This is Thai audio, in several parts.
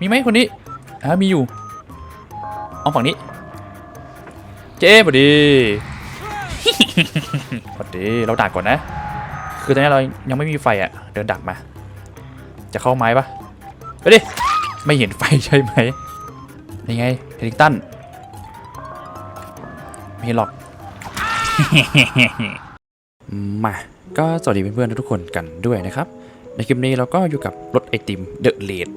มีไหมคนนี้อ่ามีอยู่เอาฝั่งนี้ เจ๊พอดีพอดีเราดักก่อนนะ คือตอนนี้เรายังไม่มีไฟอะ เดินดักมา จะเข้าไม้ปะไปดิ ไม่เห็นไฟใช่ไหมนี่ไงเฮลิงตันไม่เห็นหรอก มา ก็สวัสดีเพื่อนๆทุกคนกันด้วยนะครับ ในคลิปนี้เราก็อยู่กับรถไอติมเดอะเลด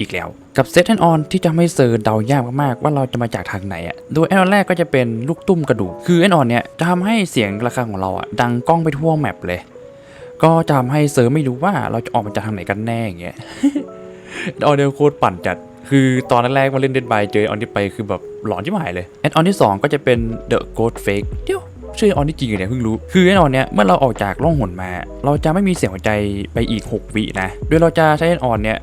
อีกแล้ว กับเซตแอนออนที่จะไม่เซอร์เดายากมากๆว่าเราจะมาจากทางไหนอะโดยแอนออนแรกก็จะเป็นลูกตุ้มกระดูก คือแอนออนเนี่ยจะทำให้เสียงระฆังของเราอะดังก้องไปทั่วแมปเลย ก็จะทำให้เซอร์ไม่รู้ว่าเราจะออกมาจากทางไหนกันแน่อย่างเงี้ยแอนออนเนี่ยโคตรปั่นจัดคือตอนแรกมาเล่นเดนบายเจอออนที่ไปคือแบบหลอนที่หายเลยแอนออนที่สองก็จะเป็นเดอะโกดเฟกเดี๋ยวชื่อออนที่จริงเนี่ยเพิ่งรู้ คือแน่นอนเนี่ยเมื่อเราออกจากร่องหนมา เราจะไม่มีเสียงหัวใจไปอีก 6 วินะ โดยเราจะใช้แอนออนเนี่ย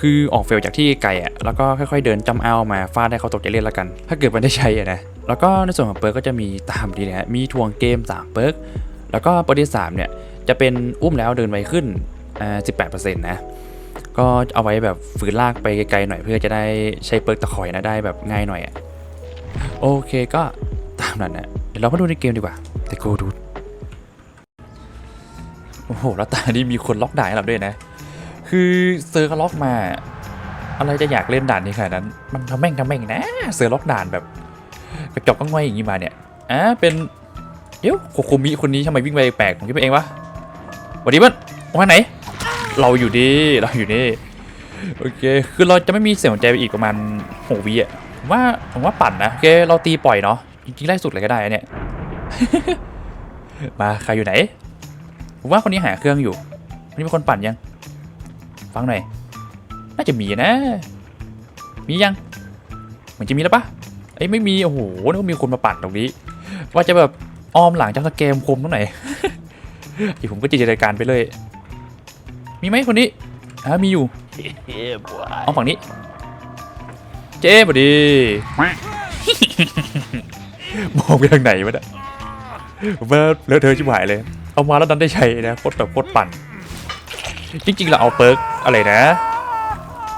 คือออกเฟลจากที่ไกลอะแล้วก็ค่อยๆเดินจำเอามาฟาดให้เขาตกใจเล่นละกัน ถ้าเกิดมันได้ใช้อะนะแล้วก็ในส่วนของเปิร์กก็จะมีตามดีนะฮะมีทวงเกม3เปิร์กแล้วก็เปิร์กที่3เนี่ยจะเป็นอุ้มแล้วเดินไวขึ้นอ่า18%นต์นะก็เอาไว้แบบฝืนลากไปไกลๆหน่อยเพื่อจะได้ใช้เปิร์กตะขอยนะได้แบบง่ายหน่อยอะโอเคก็ตามนั้นนะเดี๋ยวเรามาดูในเกมดีกว่าแต่โกดูโอ้โหแล้วตานี่มีคนล็อกด่านให้เราด้วยนะ คือเซอร์กล็อกมา อะไรจะอยากเล่นด่านนี้ขนาดนั้น มันทำแม่งทำแม่งนะ เซอร์ล็อกด่านแบบกระจอกก็ง่อยอย่างนี้มาเนี่ยอะเป็นเดี๋ยวโคโคมิคนนี้ทำไมวิ่งไปแปลกผมคิดไปเองวะวัสดีเพื่อนว่าไหน เราอยู่ดีเราอยู่นี่โอเค คือเราจะไม่มีเสียงหัวใจไปอีกประมาณหกวิอะผมว่าผมว่าปั่นนะโอเคเราตีปล่อยเนาะจริงๆไล่สุดเลยก็ได้เนี่ย มาใครอยู่ไหนผมว่าคนนี้หาเครื่องอยู่คนนี้เป็นคนปั่นยัง ฟังหน่อย น่าจะมีนะ มียัง เหมือนจะมีแล้วปะเอ้ยไม่มี โอ้โหนึกว่ามีคนมาปั่นตรงนี้ ว่าจะแบบอ้อมหลังจากสแกมคมตรงไหนเดี๋ยวผมก็จินตนาการไปเลย มีไหมคนนี้อ่ามีอยู่ Yeah, boy. เอาฝั่งนี้ เจ๊พอดีมองไปทางไหนวะเนี่ยผมว่าเลอะเทอะชิบหายเลย เอามาแล้วดันได้ใช้นะโคตรแบบโคตรปั่น จริงๆ เราเอาเปิร์กอะไรนะ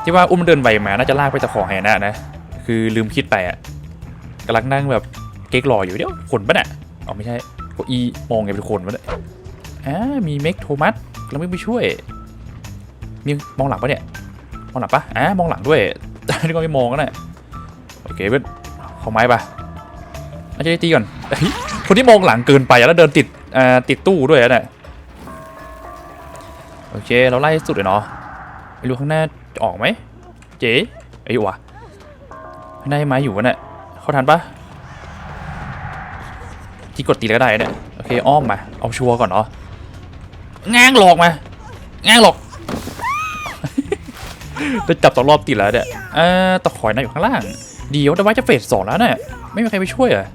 ที่ว่าอุ้มเดินไวมาน่าจะลากไปตะขอแหนะนะ คือลืมคิดไปอะกำลังนั่งแบบเก๊กรออยู่เดี๋ยวคนปะเนี่ยเอไม่ใช่ก็อีมองไงเป็นคนปะเนี่ยอ่ามีเมกโทมัสเราไม่ไปช่วยมีมองหลังปะเนี่ยมองหลังปะอ่ามองหลังด้วยนี่ก็ไม่มองกันนะโอเคเพื่อนข้าไม้ปะน่าจะได้ตีก่อนคนที่มองหลังเกินไปแล้วเดินติดอ่าติดตู้ด้วยนะเนี่ย โอเค เราไล่สุดเลยเนาะไม่รู้ข้างหน้าจะออกไหม เจ๊ไอ้ยวะข้างหน้าไม้อยู่วะเนี่ยเข้าทันปะที่กดตีแล้วก็ได้เนี่ยโอเคอ้อมมา เอาชัวร์ก่อนเนาะง้างหลอกมาง้างหลอกจะจับสอรอบติดแล้วเนี่ยเอ่อตะขอยน่าอยู่ข้างล่างเดี๋ยวแต่ว่าจะเฟสสองแล้วเนี่ยไม่มีใครไปช่วยอะ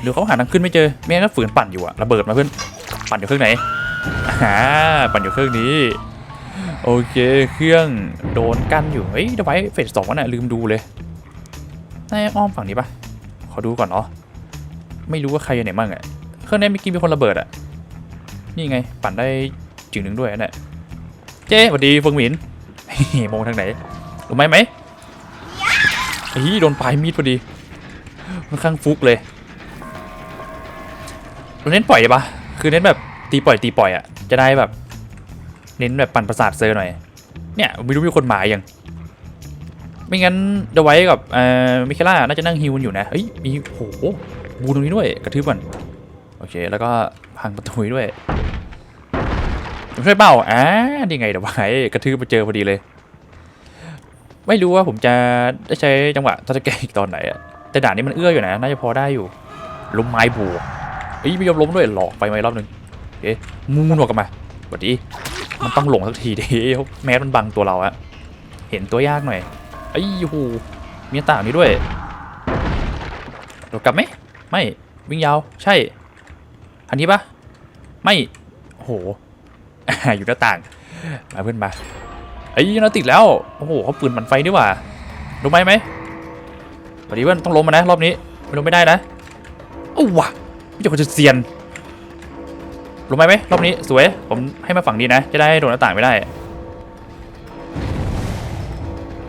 หรือเขาหาทางขึ้นไม่เจอไม่งั้นก็ฝืนปั่นอยู่อะระเบิดมาเพื่อนปั่นอยู่เครื่องไหน อ่าปั่นอยู่เครื่องนี้ โอเคเครื่องโดนกั้นอยู่ เฮ้ยเดี๋ยวไว้เฟสสองวะเนี่ยลืมดูเลยนาจะอ้อมฝั่งนี้ปะขอดูก่อนเนาะไม่รู้ว่าใครอยู่ไหนบ้างอะเครื่องนี้เมื่อกี้มีคนระเบิดอะนี่ไงปั่นได้จึงหนึ่งด้วยนะเนี่ยเจ๊สวัสดีเฟิงหมินมองทางไหนรู้ไหมไหมเฮ้ยโดนปลายมีดพอดีค่อนข้างฟุกเลยเราเน้นปล่อยปะคือเน้นแบบ ตีปล่อยตีปล่อยอะจะได้แบบ เน้นแบบปั่นประสาทเซอร์หน่อย เนี่ยไม่รู้มีคนหมายยัง ไม่งั้นเดวไว้กับเอ่อมิเคล่าน่าจะนั่งฮิวกันอยู่นะเฮ้ยมีโหบูตรงนี้ด้วยกระทืบก่อนโอเคแล้วก็พังประตูด้วยช่วยเปล่าอ่านี่ไงเดวไว้กระทืบมาเจอพอดีเลย ไม่รู้ว่าผมจะได้ใช้จังหวะทัศแกอีกตอนไหนอะแต่ด่านนี้มันเอื้ออยู่นะน่าจะพอได้อยู่ล้มไม้บูเอ้ยไม่ยอมล้มด้วยหลอกไปไหมรอบหนึ่ง เอ๊ะมูนหัวกลันมาวัสดีมันต้องหลงสักทีเดียวแมสมันบังตัวเราอะเห็นตัวยากหน่อยไอ้ยหูมีหน้าต่างนี้ด้วยโดดกลับไหมไม่วิ่งยาวใช่อันนี้ปะไม่โหอยู่หน้าต่างมาเพื่อนมาไอ้ยเราติดแล้วโอ้โหเขาปืนมันไฟดีกว่ารู้ไหมไหมสวัสดีเพื่อนต้องล้มมานะรอบนี้ไม่ล้มไม่ได้นะโอ้วะไม่ใช่คนจะเซียน รู้ไหมไหมรอบนี้สวย ผมให้มาฝั่งนี้นะ จะได้โดนหน้าต่างไม่ได้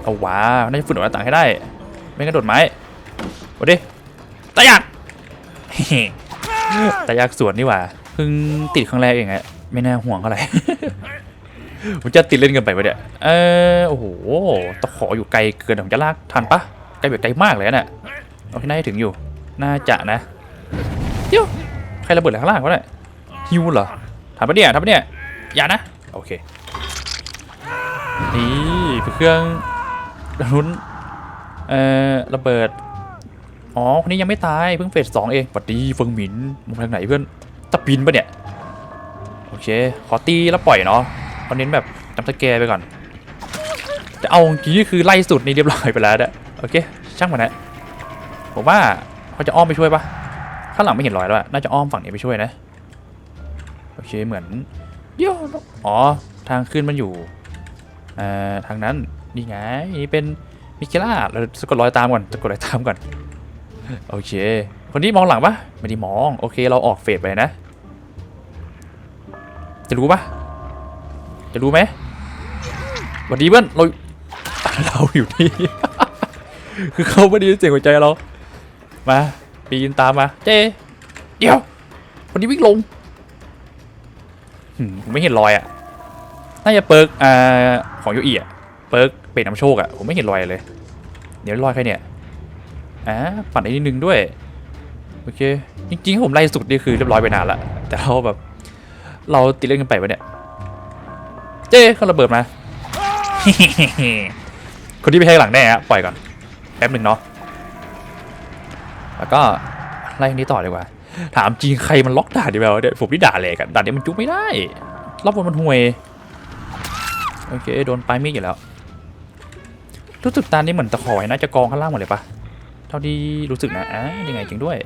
เอาว้าน่าจะฝุ่นออกหน้าต่างให้ได้ ไม่งั้นโดดไม้มาดิตายากตายากสวนนี่หว่าเพิ่งติดครั้งแรกเองอะไม่น่าห่วงเท่าไหร่ผมจะติดเล่นกันไปปะเนี่ยเออโอ้โหตะขออยู่ไกลเกินผมจะลากทันปะไกลแบบไกลมากเลยนะเนี่ยโอเคน่าจะถึงอยู่ น่าจะนะเดี๋ยวใครระเบิดอะไรข้างล่างวะเนี่ย ฮิวเหรอทำปะเนี่ยทำปะเนี่ย อย่านะ โอเค นี่เครื่องรุ้นเอ่อระเบิด อ๋อ คนนี้ยังไม่ตาย เพิ่งเฟสสองเองปัดดีเฟิงหมินมุมทางไหนเพื่อนตะปินปะเนี่ย โอเค ขอตีแล้วปล่อยเนาะตอนนี้แบบจำสแกร์ไปก่อน แต่เอาจริงๆนี่คือไล่สุดนี่เรียบร้อยไปแล้วเด้อโอเค ช่างมันนะผมว่าเขาจะอ้อมไปช่วยปะข้างหลังไม่เห็นรอยแล้วอะน่าจะอ้อมฝั่งนี้ไปช่วยนะโอ เคเหมือนเดี๋ยวอ๋อทางขึ้นมันอยู่เอ่อทางนั้นนี่ไงนี่เป็นมิเคล่าเราสะกดรอยตามก่อนสะกดรอยตามก่อนโอเค คนนี้มองหลังปะไม่ได้มองโอเคเราออกเฟสไปนะ จะรู้ปะจะรู้ไหมสวัสดีเพื่อนเราเราอยู่นี่คือเขาไม่ได้ยินเสียงหัวใจเรา มาปีนตามมา เจเดี๋ยวคนนี้วิ่งลงหืม ผมไม่เห็นรอยอะน่าจะเปิร์กอ่าของโยอีอะเปิร์กเป็นน้ำโชคอะผมไม่เห็นรอยเลย เดี๋ยวรอยใครเนี่ยอ่าปั่นไอ้นิดนึงด้วยโอเคจริงๆผมไล่สุดนี่คือเรียบร้อยไปนานละแต่เราแบบ เราติดเล่นกันไปวะเนี่ย เจ้เขาระเบิดมาคนที่ไปให้หลังแน่ฮะปล่อยก่อนแป๊บหนึ่งเนาะแล้วก็ไล่คนนี้ต่อดีกว่า ถามจริงใครมันล็อกด่านดีแบบเนี่ยผมนี่ด่าเลยกันด่านนี้มันจุกไม่ได้รอบบนมันห่วยโอเคโดนปลายมีดอยู่แล้วรู้สึกตานี้เหมือนตะขอไว้น่าจะกองข้างล่างหมดเลยปะเท่าที่รู้สึกนะอะยังไงจริงด้วย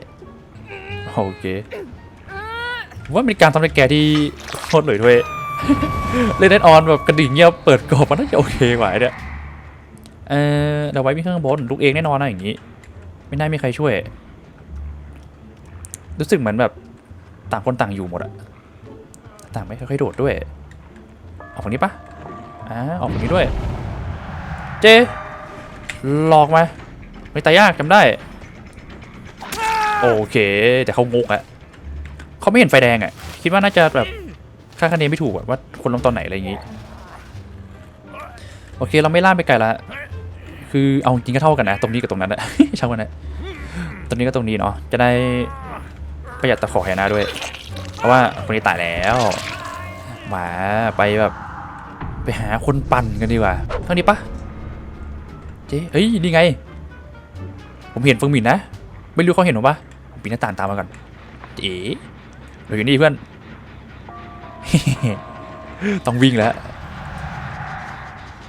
โอเคว่าเป็นการทำในแกที่โคตรเลยด้วยเล่นแอดออนแบบกระดิ่งเงียบเปิดกรอบมันน่าจะโอเคกว่าเนี่ยเออเดี๋ยวไว้มีเครื่องบนลูกเองแน่นอนนะอย่างนี้ ไม่น่ามีใครช่วย รู้สึกเหมือนแบบต่างคนต่างอยู่หมดอะต่างไม่ค่อยโดดด้วย ออกฝั่งนี้ปะอ่าออกฝั่งนี้ด้วย เจ หลอกมา ไม่ตายยากจำได้ โอเค แต่เขางกอะเขาไม่เห็นไฟแดงอะคิดว่าน่าจะแบบคาดคะเนไม่ถูกว่าคนลงตอนไหนอะไรอย่างงี้ โอเคเราไม่ล่าไปไกลละคือเอาจริงก็เท่ากันนะ ตรงนี้กับตรงนั้นอะช่างมันนะตรงนี้ก็ตรงนี้เนาะจะได้ ประหยัดตะขอแหนาด้วย เพราะว่าคนนี้ตายแล้วมาไปแบบ ไปหาคนปั่นกันดีกว่าเท่านี้ปะเจ๊เฮ้ยนี่ไง ผมเห็นเฟิงหมินนะ ไม่รู้เขาเห็นผมปะผมปีนหน้าต่างตามมาก่อนเจ๊เราอยู่นี่เพื่อน ต้องวิ่งแล้ว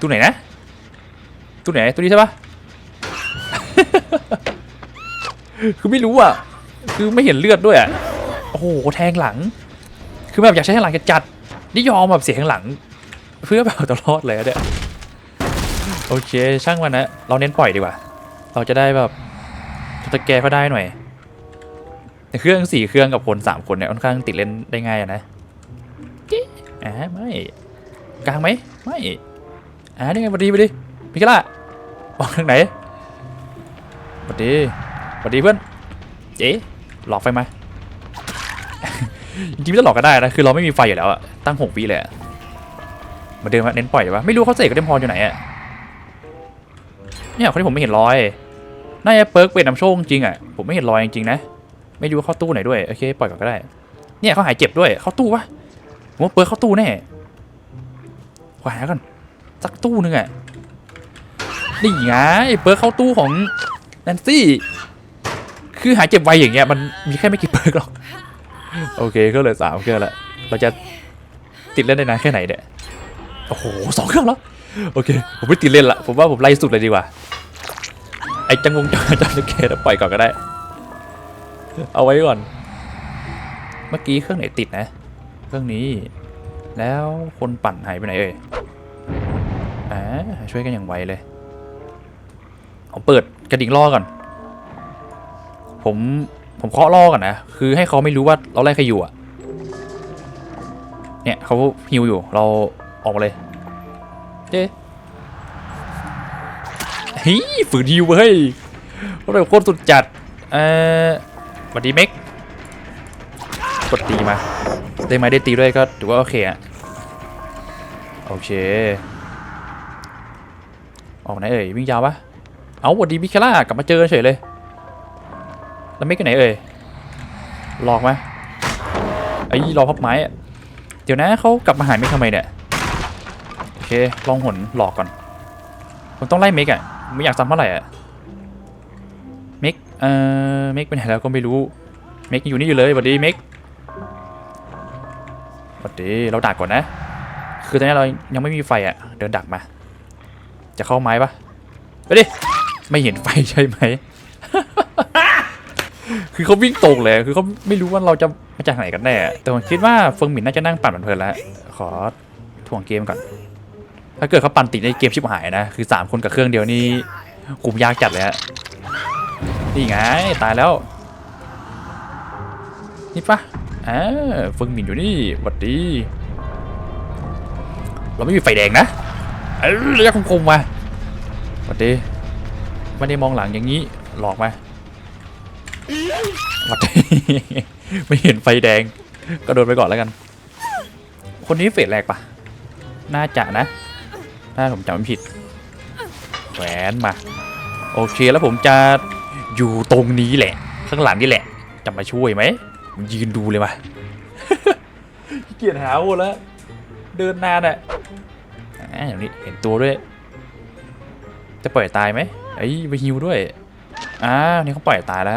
ตู้ไหนนะตู้ไหนตู้นี้ใช่ปะคือไม่รู้อะ คือไม่เห็นเลือดด้วยอะโอ้โหแทงหลัง คือแบบอยากใช้แทงหลังจะจัดนี่ยอมแบบเสียแทงหลัง เพื่อแบบตัวรอดเลยเนี่ยโอเคช่างมันนะเราเน้นปล่อยดีกว่า เราจะได้แบบตะแกก็ได้หน่อยแต่เครื่องสี่เครื่องกับคนสามคนเนี่ยค่อนข้างติดเล่นได้ง่ายนะจิ๊ะอ่าไม่กลางไหมไม่อ่านี่ไงสวัสดีสวัสดีมิกล่าออกทางไหนสวัสดีสวัสดีเพื่อน เจ๊ะหลอกไฟไหมจริงๆไม่ต้องหลอกก็ได้นะคือเราไม่มีไฟอยู่แล้วอะตั้งหกวิเลยมาเดินมอะเน้นปล่อยวะไม่รู้เขาเสกก็เดมพรอยู่ไหนอะเนี่ยคนที่ผมไม่เห็นรอยน่าจะเปิร์กเป็นน้ำโชคจริงอะผมไม่เห็นรอยจริงๆนะไม่รู้เข้าตู้ไหนด้วยโอเคปล่อยก่อนก็ได้ เนี่ยเขาหายเจ็บด้วยเข้าตู้ปะผมว่าเปิร์กเข้าตู้แน่ขวาก่อนสักตู้นึงอะนี่ไงเปิร์กเข้าตู้ของแนนซี่ คือหายเจ็บไวอย่างเงี้ยมันมีแค่ไม่กี่เปิร์กหรอก โอเคก็เหลยสามเครื่องละเราจะติดเล่นได้นานแค่ไหนเนี่ยโอ้โหสองเครื่องแล้วโอเค ผมไม่ติดเล่นละผมว่าผมไล่สุดเลยดีกว่า ไอ้จังวงจังจังจะแกปล่อยก่อนก็ได้ เอาไว้ก่อน เมื่อกี้เครื่องไหนติดนะ เครื่องนี้ แล้วคนปั่นหายไปไหนเอ่ยอ่าช่วยกันอย่างไวเลย ผมเปิดกระดิ่งล่อก่อน ผมผมเคาะล่อก่อนนะ คือให้เขาไม่รู้ว่าเราไล่ใครอยู่อะเนี่ยเขาฮิวอยู่เราออกมาเลยเจ๊ฮ้ยฝืนฮิวเว้ยโคตรโคตรสุดจัดเอ่อสวัสดีเม็กกดตีมา ได้ไหมได้ตีด้วยก็ถือว่าโอเคอะโอเค ออกไหนเอ่ยวิ่งยาวปะเอาสวัสดีมิคล่ากลับมาเจอเฉยเลย แล้วเม็กอยู่ไหนเอ่ยหลอกไหมไอ้รอพับไม้อะเดี๋ยวนะเขากลับมาหายเม็กทำไมเนี่ยโอเคลองหนหลอกก่อนผมต้องไล่เมกอะไม่อยากซ้ำเท่าไหร่อะเมกเอ่อเมกไปไหนแล้วก็ไม่รู้เมกอยู่นี่อยู่เลยสวัสดีเมกสวัสดีเราดักก่อนนะ คือตอนนี้เรายังไม่มีไฟอะเดินดักมา จะเข้าไม้ปะไปดิไม่เห็นไฟใช่ไหม คือเขาวิ่งตรงเลย คือเขาไม่รู้ว่าเราจะมาจากไหนกันแน่ แต่ผมคิดว่าเฟิงหมินน่าจะนั่งปั่นเพลินแล้ว ขอถ่วงเกมก่อน ถ้าเกิดเขาปั่นติดในเกมชิบหายนะ คือ 3 คนกับเครื่องเดียวนี่คุมยากจัดเลยฮะ นี่ไงตายแล้ว นี่ปะอ่าเฟิงหมินอยู่นี่หวัดดี เราไม่มีไฟแดงนะเออระยะคมๆมาหวัดดีไม่ได้มองหลังอย่างนี้ หลอกมาห วัด ไม่เห็นไฟแดง ก็โดนไปก่อนแล้วกัน คนนี้เฟสแรกปะน่าจะนะ ถ้าผมจำไม่ผิดแหวนมา โอเคแล้วผมจะอยู่ตรงนี้แหละ ข้างหลังนี่แหละ จะมาช่วยไหมผมยืนดูเลยมาเกียจหาโอแล้ว เดินนานอะอ่าอย่างนี้เห็นตัวด้วย จะปล่อยตายไหมไอ้ไปฮิวด้วยอ่านี่เขาปล่อยตายแล้ว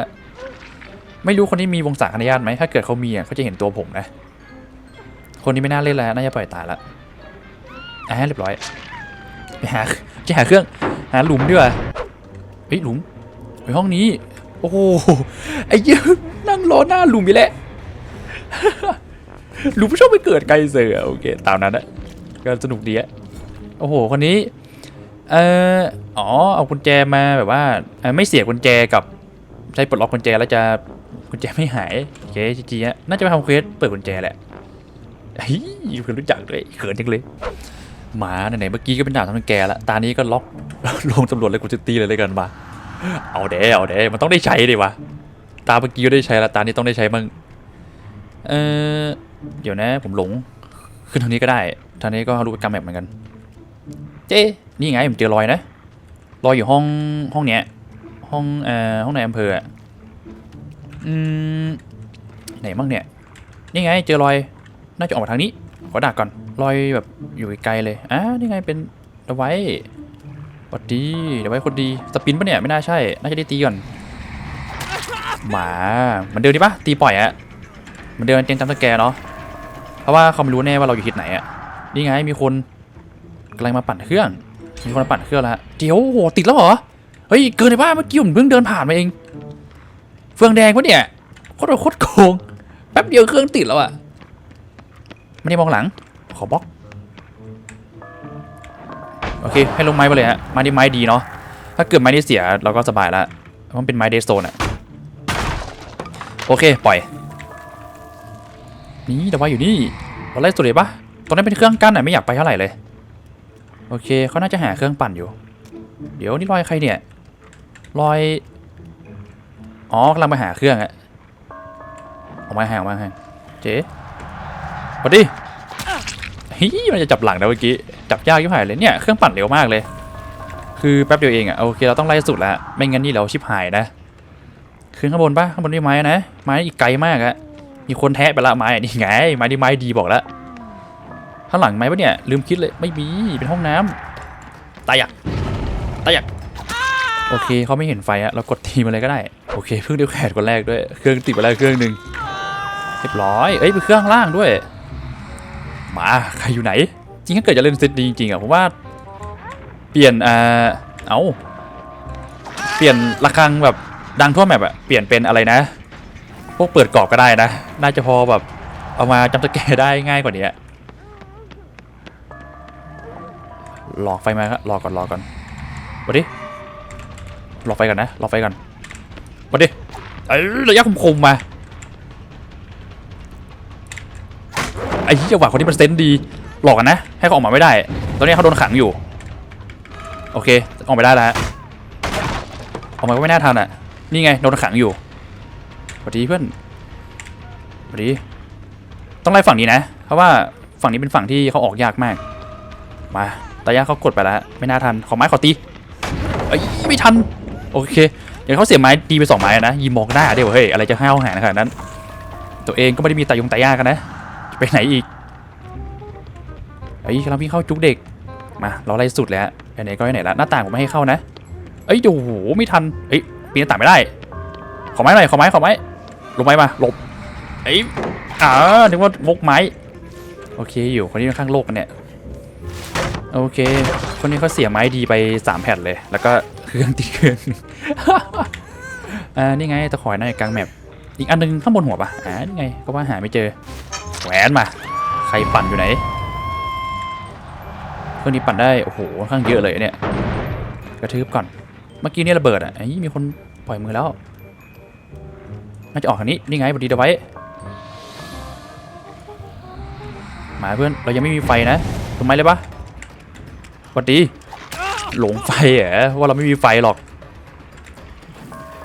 ไม่รู้คนนี้มีวงศาคณะญาติไหมถ้าเกิดเขามีอะเขาจะเห็นตัวผมนะ คนนี้ไม่น่าเล่นแล้วน่าจะปล่อยตายล้วอ่าเรียบร้อยไปหาจะหาเครื่องหาหลุมดีกว่าเฮ้ยหลุมไปห้องนี้ โอ้โหไอ้เหี้ยนั่งรอหน้าหลุมไปแหละหลุมชอบไปเกิดไกลเสือโอเคตามนั้นอะก็สนุกดีอะโอ้โหคนนี้เอ่ออ๋อเอากุญแจมาแบบว่าไม่เสียกุญแจกับใช้ปลดล็อกกุญแจแล้วจะ กุญแจไม่หายโอเคจริงๆอะน่าจะไปทำเควสเปิดกุญแจแหละเฮ้ยเพื่อนรู้จักเลยเขินจังเลย หมาไหนๆเมื่อกี้ก็เป็นด่านทำแกแล้วตานี้ก็ล็อกลงตำรวจเลยกูจะตีเลยเลยกันมาเอาเด้เอาเด้มันต้องได้ใช้ดิวะตาเมื่อกี้ก็ได้ใช้แล้วตานี้ต้องได้ใช้มั่งเออเดี๋ยวนะ ผมหลงขึ้นทางนี้ก็ได้ทางนี้ก็รู้กรรมแมปเหมือนกัน เจ๊นี่ไงผมเจอรอยนะรอยอยู่ห้องห้องเนี้ยห้องเอ่อห้องในอำเภอ อืมไหนบ้างเนี่ย นี่ไงเจอรอย น่าจะออกมาทางนี้ ขอดักก่อน รอยแบบอยู่ไกลเลยอ่านี่ไงเป็นเอาไว้วัสดีเดี๋ยวไว้คนดี สปินปะเนี่ย ไม่น่าใช่ น่าจะได้ตีก่อน หมามันเดิมดีปะตีปล่อยอะมันเดิมเจนจำสแกร์เนาะ เพราะว่าเขาไม่รู้แน่ว่าเราอยู่ทิศไหนอะนี่ไงมีคนกำลังมาปั่นเครื่อง มีคนมาปั่นเครื่องแล้วเดี๋ยวโหติดแล้วเหรอ เฮ้ยเกินไปบ้าเมื่อกี้ผมเพิ่งเดินผ่านมาเอง ฟืองแดงปะเนี่ยโคตรโคตรโกงแป๊บเดียวเครื่องติดแล้วอะไม่ได้มองหลัง ขอบล็อก โอเค ให้ลงไม้ไปเลยฮะ ไม้ที่ไม้ดีเนาะ ถ้าเกิดไม้ที่เสียเราก็สบายแล้วเพราะมันเป็นไม้เดสโซนอะโอเค ปล่อย นี่แต่ว่าอยู่นี่เราไล่สุดเลยปะตรงนั้นเป็นเครื่องกั้นอะไม่อยากไปเท่าไหร่เลย โอเคเขาน่าจะหาเครื่องปั่นอยู่ เดี๋ยวนี่รอยใครเนี่ย รอย อ๋อกำลังไปหาเครื่องอะออกมาห่างออกมาห่างเจ๊สวัสดีฮิมันจะจับหลังนะเมื่อกี้ จับยากยิ่งหายเลยเนี่ย เครื่องปั่นเร็วมากเลย คือแป๊บเดียวเองอะโอเคเราต้องไล่สุดแล้วไม่งั้นนี่เราชิบหายนะขึ้นข้างบนปะข้างบนนี่ไม้นะ ไม้อีกไกลมากอะมีคนแทะไปละไม้อะนี่ไง ไม้ที่ไม้ดีบอกแล้วข้างหลังไม้ปะเนี่ยลืมคิดเลยไม่มีเป็นห้องน้ำตายอะตายอะ โอเคเขาไม่เห็นไฟอะเรากดทีมาเลยก็ได้ โอเคเพิ่งได้แขวนคนแรกด้วย เครื่องติดไปแล้วเครื่องหนึ่งเรียบร้อย เอ้ยเป็นเครื่องล่างด้วย มาใครอยู่ไหน จริงถ้าเกิดจะเล่นเซตดีจริงๆอะผมว่า เปลี่ยนอ่าเอาเปลี่ยนระฆังแบบดังทั่วแมปอะเปลี่ยนเป็นอะไรนะ พวกเปิดกรอบก็ได้นะ น่าจะพอแบบเอามาจำสแกร์ได้ง่ายกว่านี้หลอกไฟมาครับรอก่อนรอก่อนมาดิ หลอกไฟก่อนนะหลอกไฟก่อน มาดิเอ้ระยะคมๆมา ไอ้ที่จังหวะคนนี้มันเซนส์ดี หลอกกันนะ ให้เขาออกมาไม่ได้ ตอนนี้เขาโดนขังอยู่ โอเค ออกไปได้แล้ว ออกมาก็ไม่น่าทันอะ นี่ไง โดนขังอยู่สวัสดีเพื่อนสวัสดี ต้องไล่ฝั่งนี้นะ เพราะว่าฝั่งนี้เป็นฝั่งที่เขาออกยากมาก มาตายาเขากดไปแล้ว ไม่น่าทัน ขอไม้ขอตี เอ้ย ไม่ทัน โอเคเดี๋ยวเขาเสียไม้ดีไปสองไม้นะยิงมองหน้าเดี๋ยวเฮ้ยอะไรจะห้าวหาญขนาดนั้น ตัวเองก็ไม่ได้มีตายงตายากันนะจะไปไหนอีกเอ้กำลังวิ่งเข้าจุกเด็กมาเราไล่สุดแล้วไหนก็ไหนละหน้าต่างผมไม่ให้เข้านะเอ้ยโอ้โหไม่ทันเอ้ยปีนหน้าต่างไม่ได้ ขอไม้หน่อยขอไม้ขอไม้ลงไม้มาหลบเอ้อ่านึกว่าวกไม้โอเคอยู่คนนี้ค่อนข้างโลกกันเนี่ยโอเค คนนี้เขาเสียไม้ดีไปสามแผ่นเลย แล้วก็ เครื่องติดเครื่องอ่านี่ไงตะขอยหน้ากลางแมปอีกอันหนึงข้างบนหัวปะอ่านี่ไงก็ว่าหาไม่เจอแหวนมา ใครปั่นอยู่ไหนเครื่องนี้ปั่นได้โอ้โหค่อนข้างเยอะเลยเนี่ยกระทืบก่อนเมื่อกี้นี่ระเบิดอะไอ้มีคนปล่อยมือแล้วน่าจะออกทางนี้นี่ไงบดีเดไว้มาเพื่อนเรายังไม่มีไฟนะถูกไหมเลยปะสวัสดี หลงไฟเหรอว่าเราไม่มีไฟหรอก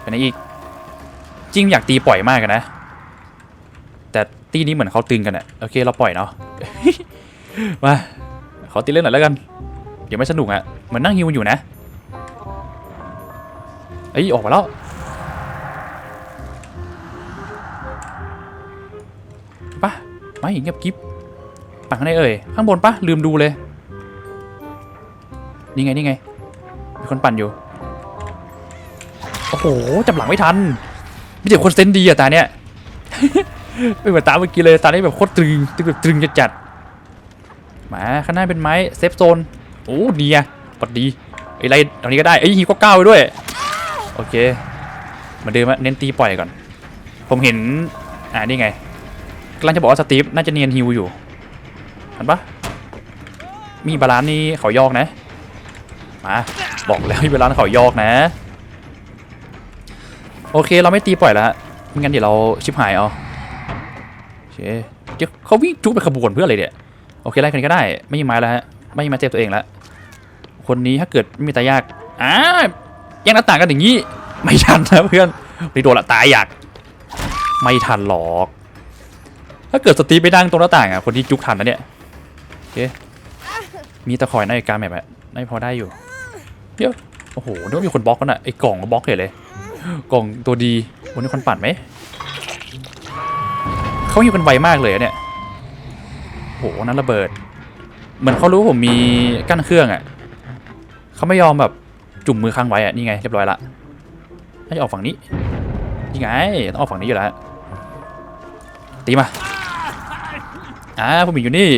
ไปไหนอีกจริงอยากตีปล่อยมากนะ แต่ตีนี้เหมือนเขาตึงกันอะโอเคเราปล่อยเนาะมาขอตีเล่นหน่อยแล้วกัน เดี๋ยวไม่สนุกอะเหมือนนั่งฮิวอยู่นะเอ้ยออกมาแล้วปะไม่เงียบกิ๊บปังข้างในเอ่ยข้างบนปะลืมดูเลย นี่ไงนี่ไงมีคนปั่นอยู่ โอ้โหจับหลังไม่ทันมีแต่คนเซนดีอะตาเนี้ยไม่เหมือนตาเมื่อกี้เลยตานี้แบบโคตรตรึงตึงแบบตรึงจัดๆมาข้างหน้าเป็นไม้เซฟโซนโอ้ดีอะกดดีไอ้ไรตรงนี้ก็ได้ไอ้ฮีก็ก้าวไปด้วยโอเคมาเดิมะเน้นตีปล่อยก่อน ผมเห็นอ่านี่ไงกำลังจะบอกว่าสตีฟน่าจะเนียนฮิวอยู่เห็นปะมีบาลานซ์นี่เขายอกนะ มาบอกแล้วมีบาลานเขายอกนะ โอเคเราไม่ตีปล่อยแล้วไม่งั้นเดี๋ยวเราชิบหายเอาโอเคเดี๋ยวเขาวิ่งจุกไปขบวนเพื่ออะไรเนี่ยโอเคไล่คนนี้ก็ได้ ไม่มีไม้แล้วฮะไม่มีไม้เจ็บตัวเองแล้วคนนี้ถ้าเกิดไม่มีตายากอ่าแย่งหน้าต่างกันอย่างนี้ ไม่ทันนะเพื่อนนี่โดนละตายอยากไม่ทันหรอก ถ้าเกิดสตีไปนั่งตรงหน้าต่างอะคนที่จุกทันนะเนี่ยโอเคมีตะขอยในการแมปอะ ไม่พอได้อยู่เดี๋ยวโอ้โหนึกว่ามีคนบล็อกกันอะไอ้กล่องก็บล็อกเห็นเลย กล่องตัวดีวันนี้คนปั่นไหมเขาอยู่กันไวมากเลยเนี่ยโหนั้นระเบิด เหมือนเขารู้ว่าผมมีกั้นเครื่องอะเขาไม่ยอมแบบจุ่มมือค้างไว้อะนี่ไงเรียบร้อยละน่าจะออกฝั่งนี้นี่ไงต้องออกฝั่งนี้อยู่แล้วตีมาอ่าผมมีอยู่นี่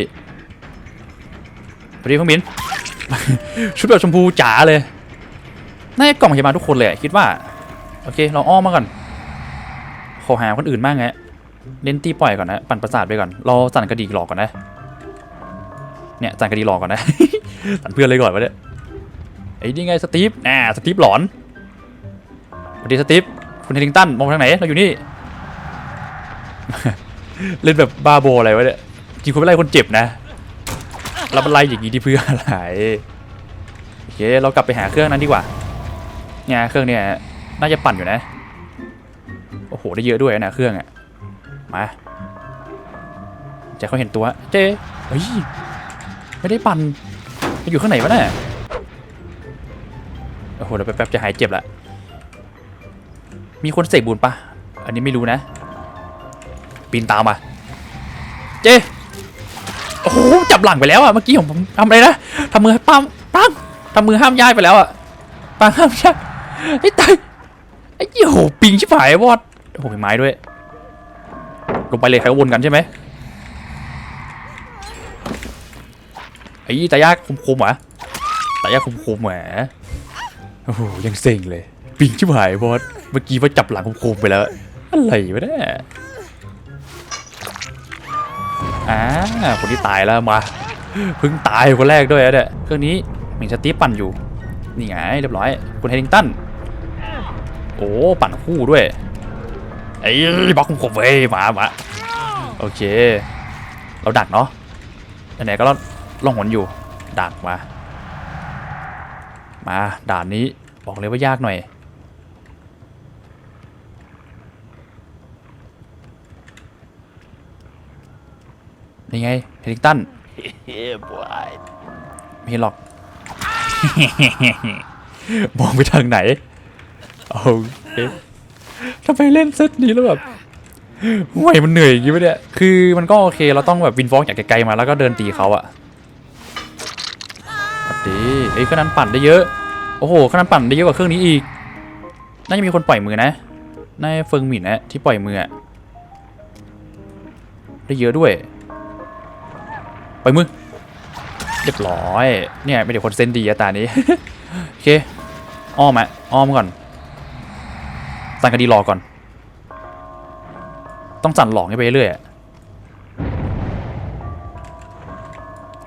สวัสดีเครื่องบิน ชุดแบบชมพูจ๋าเลยน่าจะกล่องพยาบาลทุกคนเลยคิดว่า โอเค เราอ้อมมาก่อน ขอหาคนอื่นบ้างฮะเล่นตีปล่อยก่อนนะ ปั่นประสาทไปก่อน เราสั่นกระดีหลอกก่อนนะ เนี่ยสั่นกระดีหลอกก่อนนะ สั่นเพื่อนเลยก่อนวะเนี่ยไอ้นี่ไงสตีฟอ่าสตีฟหลอนสวัสดีสตีฟคุณเฮดิงตันมองทางไหน เราอยู่นี่ เล่นแบบบ้าโบอะไรวะเนี่ยจริงคุณไม่ไล่คนเจ็บนะ เราเป็นไล่อย่างนี้ที่เพื่ออะไรโอเคเรากลับไปหาเครื่องนั้นดีกว่าเนี่ยเครื่องเนี่ยน่าจะปั่นอยู่นะ โอ้โหได้เยอะด้วยนะเครื่องอะมาจะเขาเห็นตัวเจ๊เฮ้ยไม่ได้ปั่นมันอยู่ข้างไหนวะเนี่ยโอ้โหเดี๋ยวแป๊บๆจะหายเจ็บละมีคนเสกบุญปะอันนี้ไม่รู้นะ ปีนตามมา เจ้ จับหลังไปแล้วอะเมื่อกี้ผมทำอะไรนะทำมือปั๊มปั๊มทำมือห้ามย้ายไปแล้วอะปังห้ามย้ายไอ้ตายไอ้เหี้ยโหปิงชิบหายวอดโอ้โหไม้ด้วย ลงไปเลยใครก็วนกันใช่ไหมไอ้ตายากคุมๆเหรอตายากคุมๆแหมโอ้โหยังเซ็งเลย ปิงชิบหายวอดเมื่อกี้ว่าจับหลังคุมๆไปแล้วอะไรวะเนี่ย อ่าคนที่ตายแล้วมาเพิ่งตายคนแรกด้วยนะเนี่ยเครื่องนี้มีสตีปั่นอยู่นี่ไงเรียบร้อยคุณเฮดิงตันโอ้ปั่นคู่ด้วยไอ้บล็อกผมผมเว้ยมามาโอเค เราดักเนาะไหนๆก็ล่องหนอยู่ดักมา มาด่านนี้บอกเลยว่ายากหน่อย นี่ไงเฮลิงตัน Yeah, boy. ไม่เห็นหรอกมองไปทางไหนโอ้เอ๊ะทำไมเล่นเซตนี้แล้วแบบห่วยมันเหนื่อยอย่างงี้ปะเนี่ยคือมันก็โอเคเราต้องแบบวินฟอกจากไกลๆมาแล้วก็เดินตีเขาอะสวัสดีเอ้ยเครื่องนั้นปั่นได้เยอะ โอ้โหเครื่องนั้นปั่นได้เยอะกว่าเครื่องนี้อีก น่าจะมีคนปล่อยมือนะน่าจะเฟิงหมิ่นนะที่ปล่อยมืออะได้เยอะด้วย ไปมือเรียบร้อย เนี่ยไม่เดี๋ยวคนเซนดีอะตานี้ โอเค อ้อมอะอ้อมก่อน สั่งคดีรอก่อน ต้องสั่นหลอกไปเรื่อย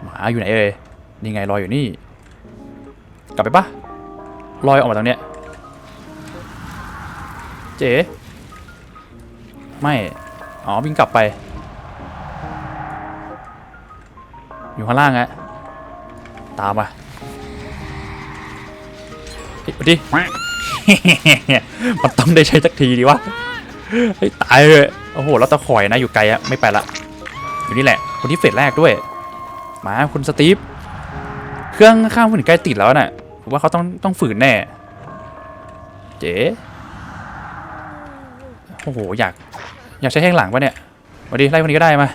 หมาอยู่ไหนเอ่ยนี่ไงลอยอยู่นี่ กลับไปปะลอยออกมาทางเนี้ย เจ๋ไม่ อ๋อวิ่งกลับไป อยู่ข้างล่างอะตามมาเฮ้ยมาดิมันต้องได้ใช้สักทีดีวะเฮ้ยตายเลยโอ้โหแล้วตะข่อยนะอยู่ไกลอะไม่ไปละอยู่นี่แหละ คนที่เฟสแรกด้วย มาคุณสตีฟเครื่องข้างคุณใกล้ติดแล้วน่ะผมว่าเขาต้องต้องฝืนแน่ เจ๊โอ้โหอยาก อยากใช้แข้งหลังปะเนี่ยมาดิไล่คนนี้ก็ได้มา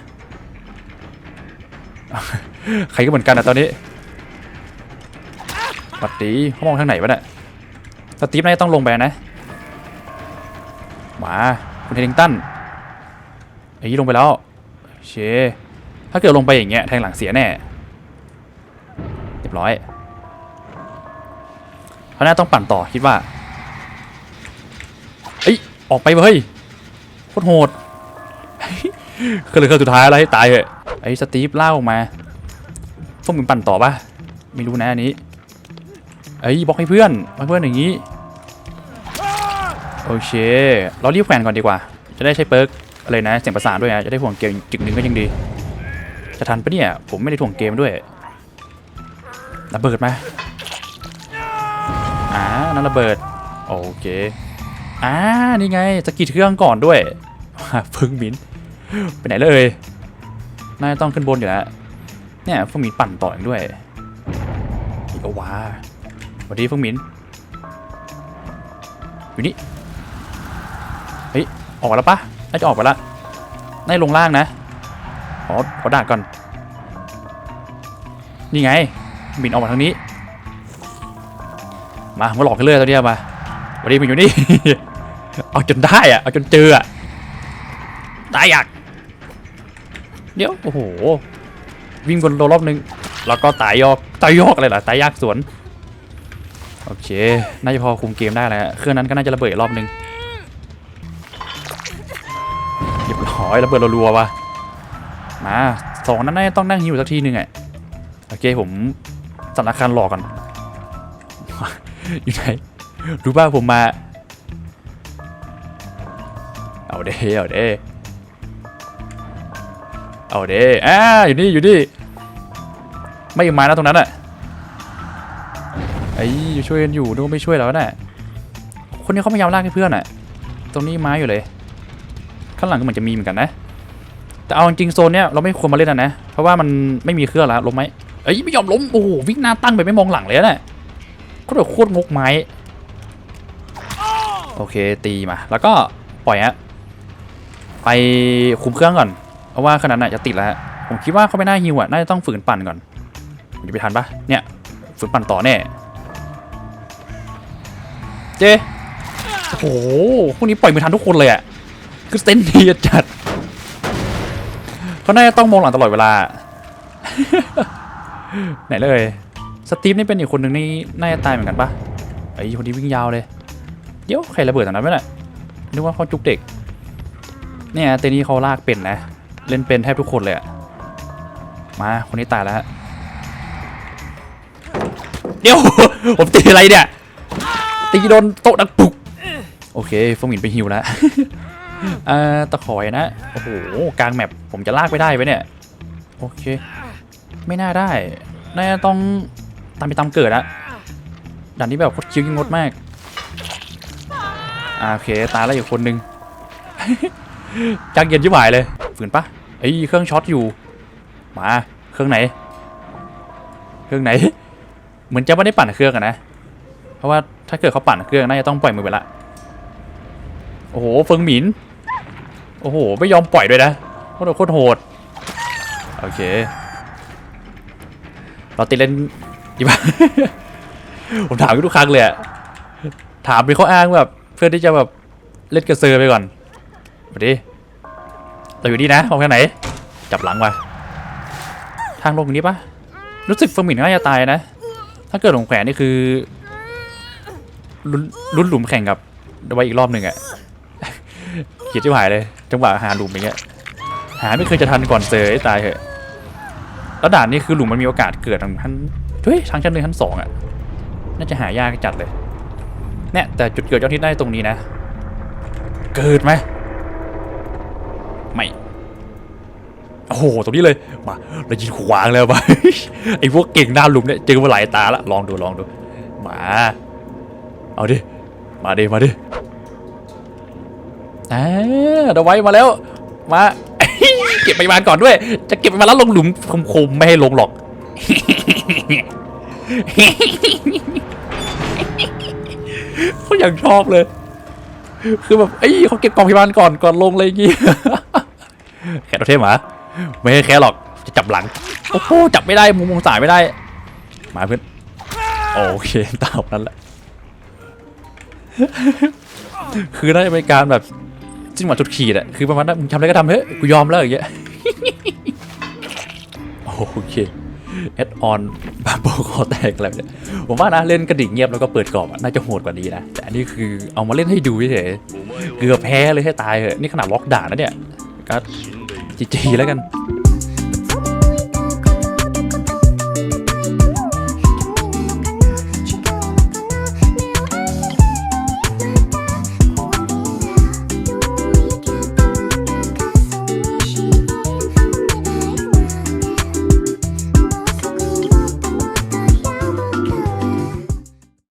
ใครก็เหมือนกันอะตอนนี้สวัสดีเขามองทางไหนวะเนี่ยสตีฟน่าจะต้องลงไปนะ มา คุณเฮดิงตันไอ้ยี่ลงไปแล้ว เช ถ้าเกิดลงไปอย่างเงี้ยแทงหลังเสียแน่ เรียบร้อยเขาน่าต้องปั่นต่อคิดว่าเอ้ย ออกไปเว้ยโคตรโหด คือเลยคือสุดท้ายแล้วให้ตายเหอะไอ้สตีฟเล่ามาพวกมึงปั่นต่อปะไม่รู้นะอันนี้เอ้บอกให้เพื่อนให้เพื่อนอย่างนี้โอเคเรารีบแขวนก่อนดีกว่า จะได้ใช้เปิร์กอะไรนะเสียงประสานด้วยนะจะได้ถ่วงเกมจึกหนึ่งก็ยังดี จะทันปะเนี่ยผมไม่ได้ถ่วงเกมด้วยระเบิดมาอ่านั่นระเบิดโอเคอ่านี่ไงสกิดเครื่องก่อนด้วยฟึ่งบิน ไปไหนเลยน่าจะต้องขึ้นบนอยู่แล้ว เนี่ยฟึ่งบินปั่นต่ออีกด้วย อีกวว้าสวัสดีฟงหมิน อยู่นี่ เฮ้ย ออกมาแล้วปะน่าจะออกไปละน่าลงล่างนะ ขอ ขอด่าก่อน นี่ไงหมินออกมาทางนี้ มามาหลอกกันเลยตอนเนี้ยมาสวัสดีหมินอยู่นี่ เอาจนได้อะเอาจนเจออะตายอยาก เดี๋ยว โอ้โห วิ่งวนโลรอบนึง แล้วก็ตายยอก ตายยอกอะไรล่ะตายยากสวน โอเค น่าจะพอคุมเกมได้แล้วเครื่องนั้นก็น่าจะระเบิดรอบนึงเรียบร้อยระเบิดรัวๆว่ะ มาสองนั้นน่าจะต้องนั่งหิวสักทีหนึ่งอะโอเคผมสำนักการหลอกก่อนอยู่ไหน รู้ป่ะผมมา เอาเด้เอาเด้ เอาเด้อ่าอยู่นี่อยู่นี่ไม่มานะตรงนั้นอะไอ้ช่วยกันอยู่นึกว่าไม่ช่วยแล้วน่ะคนนี้เขาพยายามลากให้เพื่อนอะ ตรงนี้ไม้อยู่เลย ข้างหลังก็เหมือนจะมีเหมือนกันนะ แต่เอาจริงโซนเนี้ยเราไม่ควรมาเล่นนะนะเพราะว่ามันไม่มีเครื่องแล้วล้มไหมเอ้ยไม่ยอมล้มโอ้โหวิ่งหน้าตั้งไปไม่มองหลังเลยนะก็แบบโคตรงกไม้โอเคตีมา แล้วก็ปล่อยฮะไปคุมเครื่องก่อน เพราะว่าขนาดน่ะจะติดแล้วผมคิดว่าเขาไม่น่าฮิวอะน่าจะต้องฝืนปั่นก่อนจะไปทันปะเนี่ยฝืนปั่นต่อแน่เจ๊โอ้โหพวกนี้ปล่อยมือทันทุกคนเลยอะคือเซนดีจัดเขาน่าจะต้องมองหลังตลอดเวลาไหนเลยสตีฟนี่เป็นอีกคนหนึ่งนี่น่าจะตายเหมือนกันปะไอ้คนนี้วิ่งยาวเลยเดี๋ยวใครระเบิดตรงนั้นไหมล่ะนึกว่าเขาจุกเด็ก เนี่ยเตนี่เขาลากเป็นนะ เล่นเป็นแทบทุกคนเลยอะมาคนนี้ตายแล้วเดี๋ยว ผมตีอะไรเนี่ย ตีโดนโต๊ะดังปุก โอเคฟงหมินไปฮิวแล้วเอ่อตะขอยนะ โอ้โห กลางแมปผมจะลากไปได้ไหมเนี่ย โอเค ไม่น่าได้ น่าต้องตามไปตามเกิดอะด่านนี้แบบโคตรคิวยิ่งงดมากอ่าโอเค ตายแล้วอีกคนนึงจักเย็นชิบหายเลยฝืนปะ ไอ้ยเครื่องช็อตอยู่ มา เครื่องไหน เครื่องไหน เหมือนจะไม่ได้ปั่นเครื่องอะนะ เพราะว่าถ้าเกิดเขาปั่นเครื่องน่าจะต้องปล่อยมือไปละ โอ้โห เฟิงหมิน โอ้โห ไม่ยอมปล่อยด้วยนะ โคตรโคตรโหด โอเค เราติดเล่นดีป่ะผมถามทุกครั้งเลยอะถามเป็นข้ออ้างแบบ เพื่อที่จะแบบเล่นกระเซอร์ไปก่อนมาดิ เราอยู่นี่นะมองทางไหน จับหลังมาทางลงนี้ปะรู้สึกฟิงหมินน่าจะตายนะ ถ้าเกิดหลงแขวนนี่คือลุ้นหลุมแข่งกับไว้อีกรอบหนึ่งอะคิดที่หายเลย จังหวะหาหลุมอย่างเงี้ย หาไม่เคยจะทันก่อนเจอตายเหอะแล้วด่านนี้คือหลุมมันมีโอกาสเกิดทางชั้นเฮ้ยทางชั้นหนึ่งชั้นสองอะน่าจะหายากจัดเลยเนี่ยแต่จุดเกิดยอดที่ได้ตรงนี้นะ เกิดไหม โอ้โหตรงนี้เลยมาเรายิงขวางแล้วมาไอ้พวกเก่งหน้าหลุมเนี่ยเจอมาหลายตาละลองดูลองดูมาเอาดิมาดิมาดิอ่าเดาไว้มาแล้วมาเก็บไปบาก่อนด้วย จะเก็บไปมาแล้วลงหลุมคมๆไม่ให้ลงหรอกเขาอย่างชอบเลย คือแบบเอ้เขาเก็บกองพยาบาลก่อนก่อนลงเลยอย่างงี้แขนเราเทพหมา ไม่ให้แค่หรอกจะจับหลังโอ้โหจับไม่ได้มุมมองสายไม่ได้ มาเพื่อนโอเคตามนั้นแหละคือน่าจะเป็นการแบบจิ้งหวะจุดขีดอะคือประมาณนั้นมึงทำอะไรก็ทำเถอะกูยอมแล้วอย่างเงี้ยโอเคแอดออนบาโบคอแตกอะไรเนี่ยผมว่านะเล่นกระดิ่งเงียบแล้วก็เปิดกรอบน่าจะโหดกว่านี้นะ แต่อันนี้คือเอามาเล่นให้ดูเฉยเกือบแพ้เลยให้ตายเหอะนี่ขนาดล็อกด่านนะเนี่ยก็ จีจีแล้วกัน